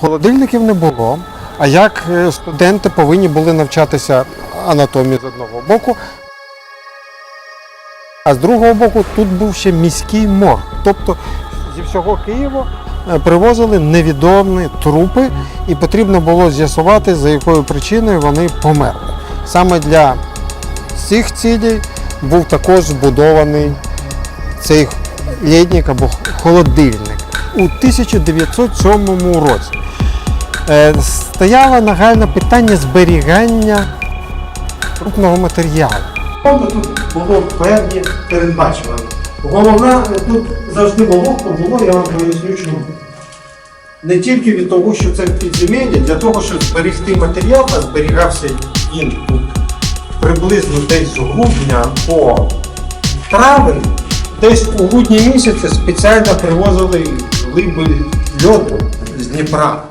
Холодильників не було. А як е, студенти повинні були навчатися анатомії з одного боку, а з другого боку тут був ще міський морг. Тобто зі всього Києва е, привозили невідомі трупи, і потрібно було з'ясувати, за якою причиною вони померли. Саме для цих цілей був також збудований цей лєдник або холодильник у 1907 році. Е, Стояло нагальне питання зберігання трупного матеріалу. Тут було певні передбачування. Головне, тут завжди волокно було, я вам поясню чому. Не тільки від того, що це підземелля, для того, щоб зберегти матеріал, а зберігався він тут приблизно десь з грудня по травень, десь у грудні місяці спеціально привозили глиби льоду з Дніпра.